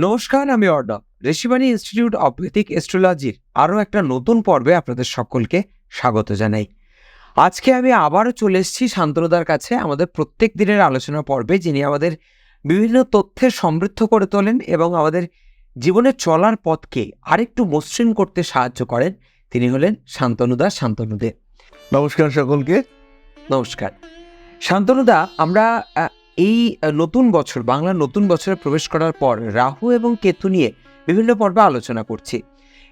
নমস্কার আমি Arnab. Rishibani institute of Vedic এস্ট্রোলজির আরও একটা নতুন পর্বে আপনাদের সকলকে স্বাগত জানাই। আজকে আমি আবারও চলে এসেছি শান্তনুদার কাছে আমাদের প্রত্যেক দিনের আলোচনা পর্বে যিনি আমাদের বিভিন্ন তথ্যের সমৃদ্ধ করে তোলেন এবং আমাদের জীবনে চলার পথকে আরেকটু মসৃণ করতে সাহায্য করেন। তিনি হলেন শান্তনুদা শান্তনুদে। নমস্কার সকলকে। নমস্কার। শান্তনুদা আমরা এই নতুন বছর, বাংলার নতুন বছরে প্রবেশ করার পর রাহু এবং কেতু নিয়ে বিভিন্ন পর্বে আলোচনা করছি।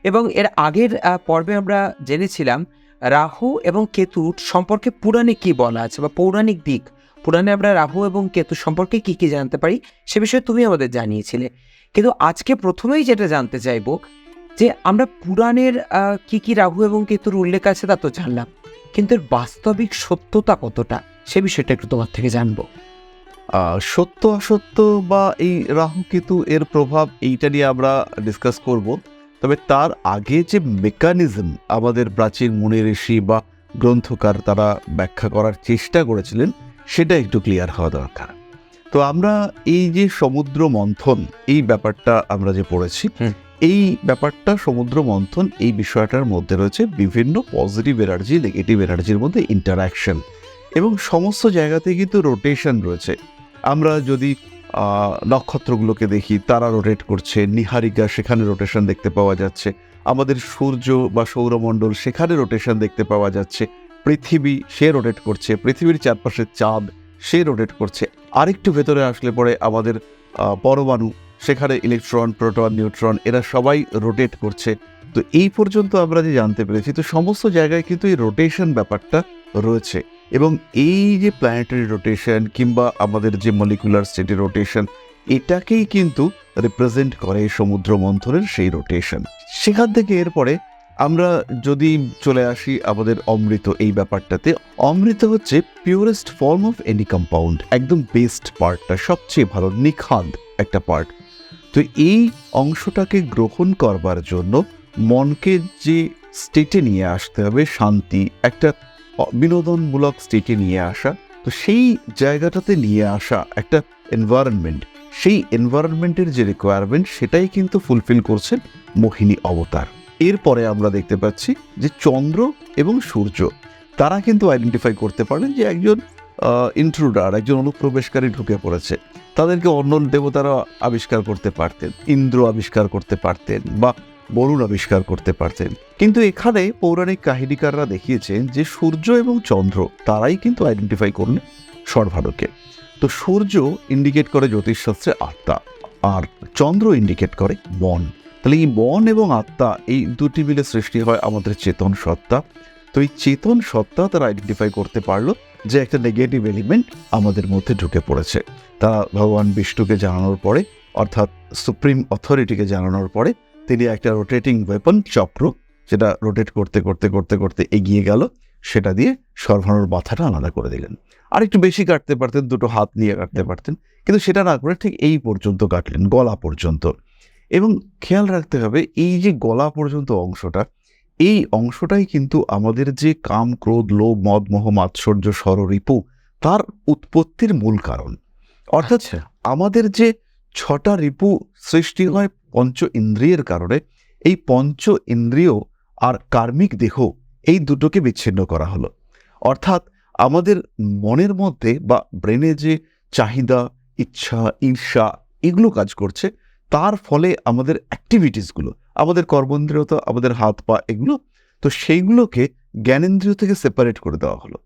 এবং এর আগের পর্বে আমরা জেনেছিলাম রাহু এবং কেতুর সম্পর্কে পুরাণে কি বলা আছে বা পৌরাণিক দিক। পুরাণে আমরা রাহু এবং কেতু সম্পর্কে কি কি জানতে পারি সে বিষয়ে তুমি আমাদের জানিয়েছিলে। কিন্তু আজকে প্রথমেই যেটা জানতে চাইব যে আমরা পুরাণের কি কি রাহু এবং কেতুর উল্লেখ আছে তা তো জানলাম। কিন্তু এর বাস্তবিক সত্যতা কতটা সে বিষয়টা একটু তোমার থেকে জানব। সত্য অসত্য বা এই রাহু কেতু এর প্রভাব এইটা নিয়ে আমরা ডিসকাস করব। তবে তার আগে যে মেকানিজম আমাদের প্রাচীন মুনি ঋষি বা গ্রন্থকার তারা ব্যাখ্যা করার চেষ্টা করেছিলেন সেটা একটু ক্লিয়ার হওয়া দরকার। তো আমরা এই যে সমুদ্র মন্থন এই ব্যাপারটা আমরা যে পড়েছি এই ব্যাপারটা সমুদ্র মন্থন এই বিষয়টার মধ্যে রয়েছে বিভিন্ন পজিটিভ এনার্জি নেগেটিভ এনার্জির মধ্যে ইন্টারাকশন এবং সমস্ত জায়গাতে কিন্তু রোটেশন রয়েছে। আমরা যদি নক্ষত্রগুলোকে দেখি তারা রোটেট করছে, নিহারিকা সেখানে রোটেশন দেখতে পাওয়া যাচ্ছে, আমাদের সূর্য বা সৌরমণ্ডল সেখানে রোটেশন দেখতে পাওয়া যাচ্ছে, পৃথিবী সে রোটেট করছে, পৃথিবীর চারপাশে চাঁদ সে রোটেট করছে, আরেকটু ভেতরে আসলে পরে আমাদের পরমাণু, সেখানে ইলেকট্রন প্রোটন নিউট্রন এরা সবাই রোটেট করছে, তো এই পর্যন্ত আমরা যে জানতে পেরেছি, তো সমস্ত জায়গায় কিন্তু এই রোটেশন ব্যাপারটা রয়েছে। এবং এই যে প্ল্যানেটারি রোটেশন কিংবা আমাদের যে মলিকুলার স্টেটে রোটেশন এটাকেই কিন্তু রিপ্রেজেন্ট করে সমুদ্র মন্থনের সেই রোটেশন সেখান থেকে এরপরে আমরা যদি চলে আসি আমাদের অমৃত, এই ব্যাপারটাতে, অমৃত হচ্ছে purest form of any compound একদম বেস্ট পার্টটা সবচেয়ে ভালো নিখাদ একটা পার্ট তো এই অংশটাকে গ্রহণ করবার জন্য মনকে যে স্টেটে নিয়ে আসতে হবে, শান্তি, একটা বিনোদনমূলক স্টেটে নিয়ে আসা, তো সেই জায়গাটাতে নিয়ে আসা একটা এনভায়রনমেন্ট সেই এনভায়রনমেন্টের যে রিকোয়ারমেন্ট সেটাই কিন্তু ফুলফিল করছেন মোহিনী অবতার। এরপরে আমরা দেখতে পাচ্ছি যে চন্দ্র এবং সূর্য, তারা কিন্তু আইডেন্টিফাই করতে পারেন যে একজন ইন্ট্রুডার একজন অনুপ্রবেশকারী ঢুকে পড়েছে। তাদেরকে অন্য দেবতারা আবিষ্কার করতে পারতেন, ইন্দ্র আবিষ্কার করতে পারতেন বা বরুণ আবিষ্কার করতে পারতেন। কিন্তু এখানে পৌরাণিক কাহিনীকাররা দেখিয়েছেন যে সূর্য এবং চন্দ্র, তারাই কিন্তু আইডেন্টিফাই করলেন সর্বাণুকে তো সূর্য ইন্ডিকেট করে জ্যোতিষশাস্ত্রে আত্মা, আর চন্দ্র ইন্ডিকেট করে মন। তাহলে এই মন এবং আত্মা, এই দুটি মিলে সৃষ্টি হয় আমাদের চেতন সত্তা। তো এই চেতন সত্তা তারা আইডেন্টিফাই করতে পারল যে একটা নেগেটিভ এলিমেন্ট আমাদের মধ্যে ঢুকে পড়েছে। তারা ভগবান বিষ্ণুকে জানানোর পরে, অর্থাৎ সুপ্রিম অথরিটিকে জানানোর পরে তিনি একটা রোটেটিং ওয়েপন চক্র যেটা রোটেট করতে করতে করতে করতে এগিয়ে গেল সেটা দিয়ে সর্বানুর মাথাটা আলাদা করে দিলেন। আর একটু বেশি কাটতে পারতেন দুটো হাত নিয়ে কাটতে পারতেন কিন্তু সেটা না করে ঠিক এই পর্যন্ত কাটলেন গলা পর্যন্ত। এবং খেয়াল রাখতে হবে এই যে গলা পর্যন্ত অংশটা এই অংশটাই কিন্তু আমাদের যে কাম ক্রোধ লোভ মদ মোহ মাৎসর্য সররিপু তার উৎপত্তির মূল কারণ। অর্থাৎ আচ্ছা। আমাদের যে ছটা রিপু সৃষ্টি হয় পঞ্চ ইন্দ্রিয়ের কারণে এই পঞ্চ ইন্দ্রিয় আর কার্মিক দেহ এই দুটোকে বিচ্ছিন্ন করা হলো। অর্থাৎ আমাদের মনের মধ্যে বা ব্রেনে যে চাহিদা, ইচ্ছা, ঈর্ষা এগুলো কাজ করছে, তার ফলে আমাদের অ্যাক্টিভিটিসগুলো আমাদের কর্মেন্দ্রিয়তা, আমাদের হাত পা এগুলো, তো সেইগুলোকে জ্ঞানেন্দ্রিয় থেকে সেপারেট করে দেওয়া হলো।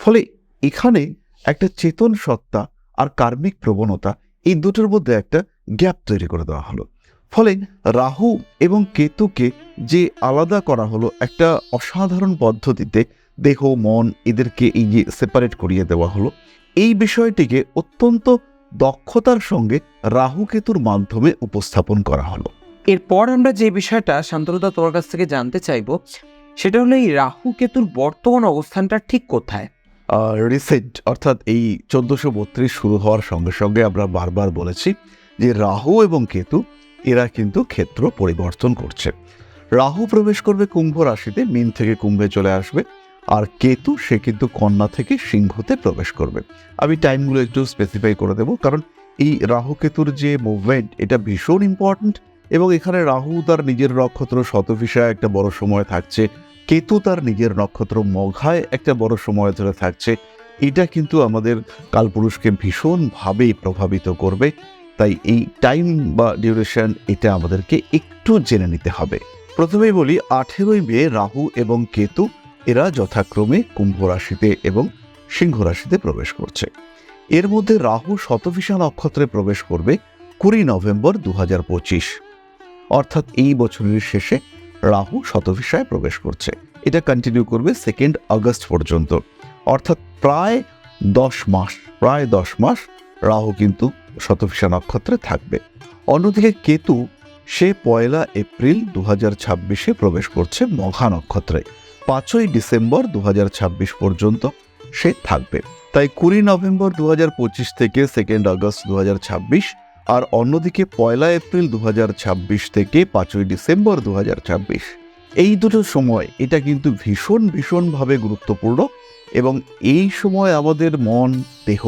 ফলে এখানে একটা চেতন সত্তা আর কার্মিক প্রবণতা এই দুটোর মধ্যে একটা গ্যাপ তৈরি করে দেওয়া হলো। ফলে রাহু এবং কেতুকে যে আলাদা করা হলো একটা অসাধারণ পদ্ধতিতে দেহ মন এদেরকে এই যে সেপারেট করিয়ে দেওয়া হলো এই বিষয়টিকে অত্যন্ত দক্ষতার সঙ্গে রাহু কেতুর মাধ্যমে উপস্থাপন করা হলো। এরপর আমরা যে বিষয়টা শান্তনুদা তোমার কাছ থেকে জানতে চাইব সেটা হলো এই রাহু কেতুর বর্তমান অবস্থানটা ঠিক কোথায়? রিসেন্ট অর্থাৎ এই চোদ্দশো বত্রিশ শুরু হওয়ার সঙ্গে সঙ্গে আমরা বারবার বলেছি যে রাহু এবং কেতু এরা কিন্তু ক্ষেত্র পরিবর্তন করছে। রাহু প্রবেশ করবে কুম্ভ রাশিতে, মিন থেকে কুম্ভে চলে আসবে, আর কেতু, সে কিন্তু কন্যা থেকে সিংহতে প্রবেশ করবে। আমি টাইমগুলো একটু স্পেসিফাই করে দেব, কারণ এই রাহুকেতুর যে মুভমেন্ট এটা ভীষণ ইম্পর্ট্যান্ট এবং এখানে রাহু তার নিজের নক্ষত্র শতভিসায় একটা বড় সময় থাকছে, কেতু তার নিজের নক্ষত্র মঘায় একটা বড় সময় ধরে থাকছে। এটা কিন্তু আমাদের কালপুরুষকে ভীষণভাবে প্রভাবিত করবে। তাই এই টাইম বা ডিউরেশন এটা আমাদেরকে একটু জেনে নিতে হবে। প্রথমেই বলি, আঠেরোই মে রাহু এবং কেতু, এরা যথাক্রমে কুম্ভ রাশিতে এবং সিংহ রাশিতে প্রবেশ করছে। এর মধ্যে রাহু শতভিসা নক্ষত্রে প্রবেশ করবে কুড়ি নভেম্বর দু হাজার পঁচিশ। অর্থাৎ এই বছরের শেষে রাহু শতভিসায় প্রবেশ করছে। এটা কন্টিনিউ করবে সেকেন্ড আগস্ট পর্যন্ত। অর্থাৎ প্রায় দশ মাস, প্রায় দশ মাস রাহু কিন্তু শতভিসা নক্ষত্রে থাকবে। অন্যদিকে কেতু সে পয়লা এপ্রিল দু হাজার প্রবেশ করছে মঘা নক্ষত্রে। পাঁচই ডিসেম্বর দু হাজার ছাব্বিশ পর্যন্ত সে থাকবে। তাই কুড়ি নভেম্বর দু হাজার পঁচিশ থেকে সেকেন্ড আগস্ট দু আর অন্যদিকে পয়লা এপ্রিল দু থেকে পাঁচই ডিসেম্বর দু এই দুটো সময়, এটা কিন্তু ভীষণ ভীষণভাবে গুরুত্বপূর্ণ এবং এই সময় আমাদের মন, দেহ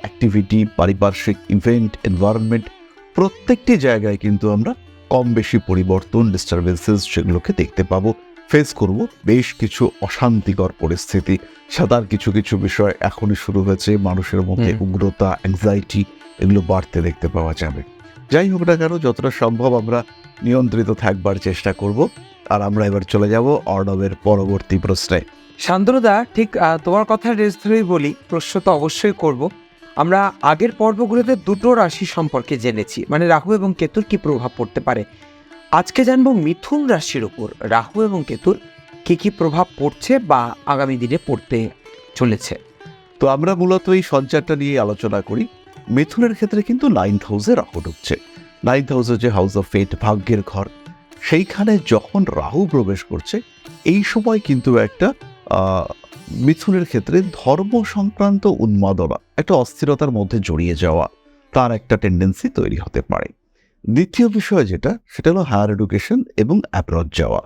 অ্যাক্টিভিটি পারিপার্শ্বিক ইভেন্ট এনভায়রনমেন্ট প্রত্যেকটি জায়গায় কিন্তু আমরা কম বেশি পরিবর্তন ডিস্টারবেন্সেস সেগুলোকে দেখতে পাবো ফেস করব। বেশ কিছু অশান্তিকর পরিস্থিতি। সাদার কিছু কিছু বিষয় এখনই শুরু হয়েছে। মানুষের মধ্যে উগ্রতা অ্যাংজাইটি এগুলো বাড়তে দেখতে পাওয়া যাবে। যাই হোক না কেন যতটা সম্ভব আমরা নিয়ন্ত্রিত থাকবার চেষ্টা করব। আর আমরা এবার চলে যাব অর্ণবের পরবর্তী প্রশ্নে। শান্তনুদা ঠিক তোমার কথা রেস ধরেই বলি প্রশ্ন তো অবশ্যই করব। আমরা আগের পর্বগুলোতে দুটো রাশি সম্পর্কে জেনেছি। মানে রাহু এবং কেতুর কি প্রভাব পড়তে পারে? আজকে জানব মিথুন রাশির উপর রাহু এবং কেতুর কি কি প্রভাব পড়ছে বা আগামী দিনে পড়তে চলেছে। তো আমরা মূলত এই সঞ্চারটা নিয়ে আলোচনা করি। মিথুনের ক্ষেত্রে কিন্তু নাইন্থ হাউসে রাহু ঢুকছে। নাইন্থ হাউস যে হাউস অফ ফেট ভাগ্যের ঘর, সেইখানে যখন রাহু প্রবেশ করছে, এই সময় কিন্তু একটা মিথুনের ক্ষেত্রে ধর্ম সংক্রান্ত উন্মাদনা একটা অস্থিরতার মধ্যে জড়িয়ে যাওয়া, তার একটা টেন্ডেন্সি তৈরি হতে পারে। দ্বিতীয় বিষয় যেটা, সেটা হলো হায়ার এডুকেশন এবং অ্যাব্রড যাওয়া।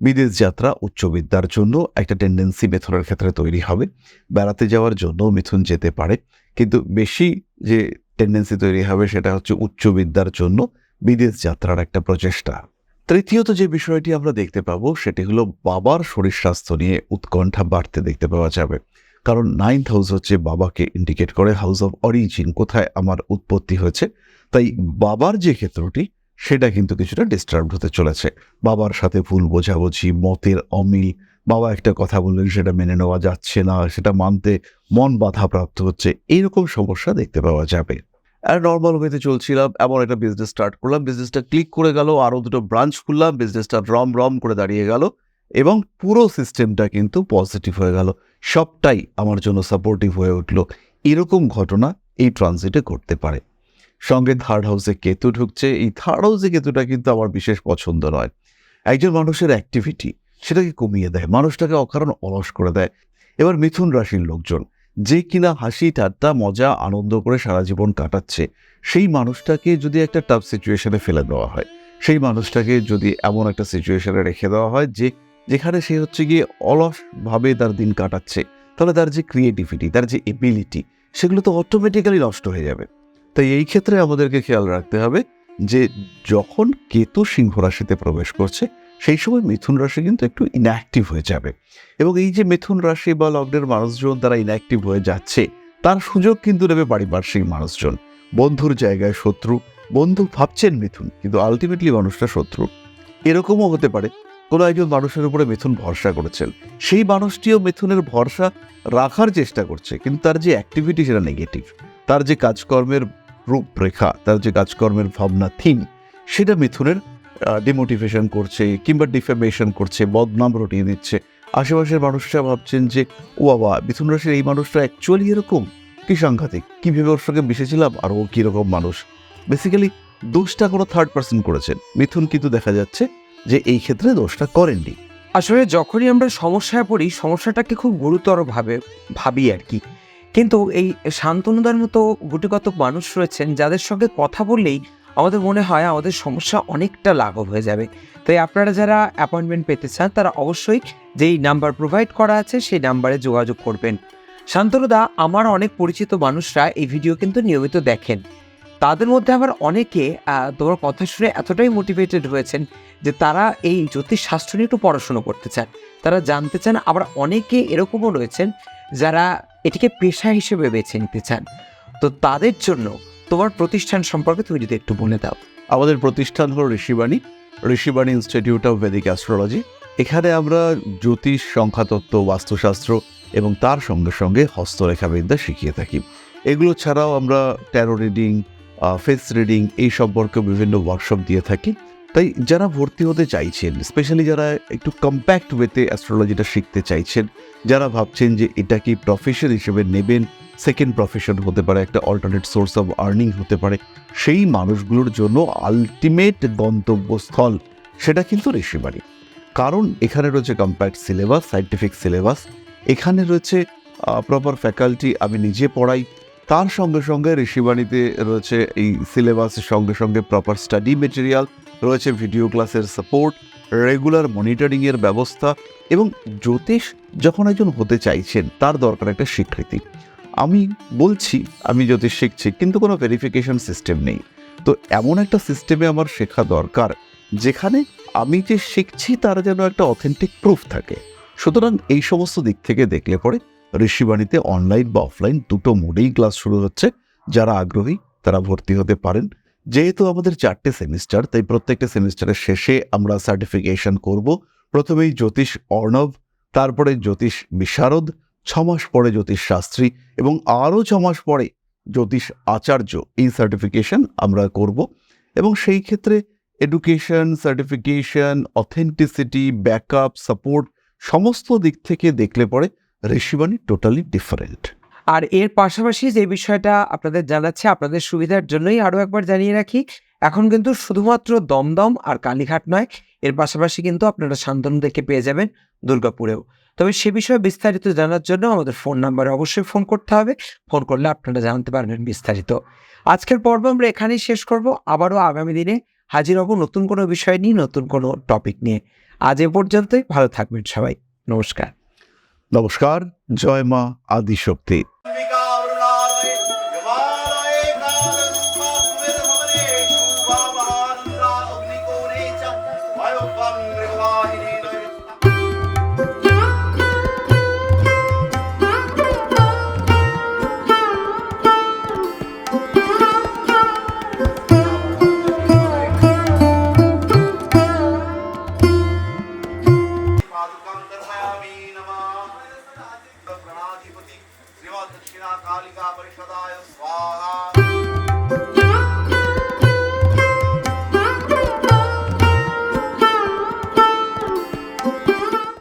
বিদেশ যাত্রা, উচ্চ বিদ্যার জন্য একটা টেন্ডেন্সি মিথুনের ক্ষেত্রে তৈরি হবে। বেড়াতে যাওয়ার জন্য মিথুন যেতে পারে, কিন্তু বেশি যে টেন্ডেন্সি তৈরি হবে সেটা হচ্ছে উচ্চ বিদ্যার জন্য বিদেশ যাত্রার একটা প্রচেষ্টা। তৃতীয়ত যে বিষয়টি আমরা দেখতে পাবো, সেটি হলো বাবার শরীর স্বাস্থ্য নিয়ে উৎকণ্ঠা বাড়তে দেখতে পাওয়া যাবে। কারণ নাইন্থ হাউস হচ্ছে বাবাকে ইন্ডিকেট করে হাউস অফ অরিজিন, কোথায় আমার উৎপত্তি হয়েছে। তাই বাবার যে ক্ষেত্রটি, সেটা কিন্তু কিছুটা ডিস্টার্ব হতে চলেছে। বাবার সাথে ভুল বোঝাবুঝি, মতের অমিল, বাবা একটা কথা বললেন, সেটা মেনে নেওয়া যাচ্ছে না, সেটা মানতে মন বাধাপ্রাপ্ত হচ্ছে এইরকম সমস্যা দেখতে পাওয়া যাবে। নর্মাল ওয়েতে চলছিলাম, এমন একটা বিজনেস স্টার্ট করলাম। বিজনেসটা ক্লিক করে গেল আরও দুটো ব্রাঞ্চ খুললাম বিজনেসটা রম রম করে দাঁড়িয়ে গেল এবং পুরো সিস্টেমটা কিন্তু পজিটিভ হয়ে গেল। সবটাই আমার জন্য সাপোর্টিভ হয়ে উঠল। এরকম ঘটনা এই ট্রানজিটে ঘটতে পারে। সঙ্গে থার্ড হাউসে কেতু ঢুকছে। এই থার্ড হাউসে কেতুটা কিন্তু আমার বিশেষ পছন্দ নয়। একজন মানুষের অ্যাক্টিভিটি সেটাকে কমিয়ে দেয়, মানুষটাকে অকারণ অলস করে দেয়। এবার মিথুন রাশির লোকজন। যে কিনা হাসি ঠাট্টা মজা, আনন্দ করে সারা জীবন কাটাচ্ছে। সেই মানুষটাকে যদি একটা টাফ সিচুয়েশনে ফেলে দেওয়া হয়, সেই মানুষটাকে যদি এমন একটা সিচুয়েশনে রেখে দেওয়া হয় যে, যেখানে সে হচ্ছে গিয়ে অলসভাবে তার দিন কাটাচ্ছে, তাহলে তার যে ক্রিয়েটিভিটি তার যে এবিলিটি সেগুলো তো অটোমেটিক্যালি নষ্ট হয়ে যাবে। তাই এই ক্ষেত্রে আমাদেরকে খেয়াল রাখতে হবে যে, যখন কেতু সিংহ রাশিতে প্রবেশ করছে সেই সময় মিথুন রাশি কিন্তু একটু ইনঅ্যাক্টিভ হয়ে যাবে। এবং এই যে মিথুন রাশি বা লগ্নের মানুষজন তারা ইনঅ্যাক্টিভ হয়ে যাচ্ছে, তার সুযোগ কিন্তু নেবে পারিপার্শ্বিক মানুষজন। বন্ধুর জায়গায় শত্রু, বন্ধু ভাবছেন মিথুন, কিন্তু আলটিমেটলি মানুষটা শত্রু। এরকমও হতে পারে, কোনো একজন মানুষের উপরে মিথুন ভরসা করেছেন। সেই মানুষটিও মিথুনের ভরসা রাখার চেষ্টা করছে, কিন্তু তার যে অ্যাক্টিভিটি সেটা নেগেটিভ তার যে কাজকর্মের রূপরেখা, তার যে কাজকর্মের ভাবনা থিম সেটা মিথুনের ডিমোটিভেশন করছে, কিংবা ডিফেমেশন করছে, বদনাম রটিয়ে দিচ্ছে। আশেপাশের মানুষরা ভাবছেন যে, ও বাবা, মিথুন রাশির এই মানুষটা অ্যাকচুয়ালি এরকম? কি সাংঘাতিক? কি ভেবে ওর সঙ্গে মিশেছিলাম? আর ও কীরকম মানুষ? বেসিক্যালি দোষটা কোনো থার্ড পার্সন করেছেন। মিথুন কিন্তু দেখা যাচ্ছে যে, এই ক্ষেত্রে দোষটা করেননি। আসলে যখনই আমরা সমস্যায় পড়ি, সমস্যাটাকে খুব গুরুতরভাবে ভাবি আর কি। কিন্তু এই শান্তনুদার মতো গুটিগত মানুষ রয়েছেন, যাদের সঙ্গে কথা বললেই আমাদের মনে হয় আমাদের সমস্যা অনেকটা লাঘব হয়ে যাবে। তাই আপনারা যারা অ্যাপয়েন্টমেন্ট পেতে চান, তারা অবশ্যই যেই নাম্বার প্রোভাইড করা আছে, সেই নাম্বারে যোগাযোগ করবেন। শান্তনুদা আমার অনেক পরিচিত মানুষরা এই ভিডিও কিন্তু নিয়মিত দেখেন। তাদের মধ্যে আবার অনেকে তোমার কথা শুনে এতটাই মোটিভেটেড হয়েছেন যে তারা এই জ্যোতিষশাস্ত্র নিয়ে একটু পড়াশুনো করতে চান। তারা জানতে চান আবার অনেকে এরকমও রয়েছেন যারা এটিকে পেশা হিসেবে বেছে নিতে চান। তো তাদের জন্য তোমার প্রতিষ্ঠান সম্পর্কে তুমি যদি একটু বলে দাও। আমাদের প্রতিষ্ঠান হলো Rishibani Rishibani institute of Vedic astrology এখানে আমরা জ্যোতিষ, সংখ্যাতত্ত্ব, বাস্তুশাস্ত্র এবং তার সঙ্গে সঙ্গে হস্তরেখাবিদ্যা শিখিয়ে থাকি। এগুলো ছাড়াও আমরা ট্যারো রিডিং ফেস রিডিং এই সম্পর্কে বিভিন্ন ওয়ার্কশপ দিয়ে থাকি। তাই যারা ভর্তি হতে চাইছেন স্পেশালি যারা একটু কম্প্যাক্ট ওয়েতে অ্যাস্ট্রোলজিটা শিখতে চাইছেন, যারা ভাবছেন যে এটা কি প্রফেশন হিসেবে নেবেন সেকেন্ড প্রফেশন হতে পারে, একটা অল্টারনেট সোর্স অফ আর্নিং হতে পারে, সেই মানুষগুলোর জন্য আলটিমেট গন্তব্যস্থল সেটা কিন্তু ঋষিবাড়ি কারণ এখানে রয়েছে কম্প্যাক্ট সিলেবাস সাইন্টিফিক সিলেবাস এখানে রয়েছে প্রপার ফ্যাকাল্টি আমি নিজে পড়াই তার সঙ্গে সঙ্গে ঋষিবাণীতে রয়েছে এই সিলেবাসের সঙ্গে সঙ্গে প্রপার স্টাডি মেটেরিয়াল রয়েছে ভিডিও ক্লাসের সাপোর্ট রেগুলার মনিটরিংয়ের ব্যবস্থা এবং জ্যোতিষ যখন একজন হতে চাইছেন, তার দরকার একটা স্বীকৃতি। আমি বলছি, আমি জ্যোতিষ শিখছি, কিন্তু কোনো ভেরিফিকেশন সিস্টেম নেই। তো এমন একটা সিস্টেমে আমার শেখা দরকার, যেখানে আমি যে শিখছি, তার যেন একটা অথেন্টিক প্রুফ থাকে। সুতরাং এই সমস্ত দিক থেকে দেখলে পরে ঋষিবাণীতে অনলাইন বা অফলাইন দুটো মোডেই ক্লাস শুরু হচ্ছে। যারা আগ্রহী, তারা ভর্তি হতে পারেন। যেহেতু আমাদের চারটে সেমিস্টার তাই প্রত্যেকটা সেমিস্টারের শেষে আমরা সার্টিফিকেশন করব। প্রথমেই জ্যোতিষ অর্ণব, তারপরে জ্যোতিষ বিশারদ ছ মাস পরে জ্যোতিষ শাস্ত্রী এবং আরও ছ মাস পরে জ্যোতিষ আচার্য এই সার্টিফিকেশন আমরা করব। এবং সেই ক্ষেত্রে education certification authenticity backup support সমস্ত দিক থেকে দেখলে পরে ঋষিবাণী টোটালি ডিফারেন্ট আর এর পাশাপাশি যে বিষয়টা আপনাদের জানাচ্ছে, আপনাদের সুবিধার জন্যই আরও একবার জানিয়ে রাখি, এখন কিন্তু শুধুমাত্র দমদম আর কালীঘাট নয়, এর পাশাপাশি কিন্তু আপনারা শান্তনু দেখে পেয়ে যাবেন দুর্গাপুরেও। তবে সে বিষয়ে বিস্তারিত জানার জন্য আমাদের ফোন নাম্বারে অবশ্যই ফোন করতে হবে, ফোন করলে আপনারা জানতে পারবেন বিস্তারিত। আজকের পর্ব আমরা এখানেই শেষ করব, আবারও আগামী দিনে হাজির হব নতুন কোনো বিষয় নিয়ে, নতুন কোনো টপিক নিয়ে। আজ এ পর্যন্তই, ভালো থাকবেন সবাই, নমস্কার। নমস্কার জয় মা আদিশক্তি।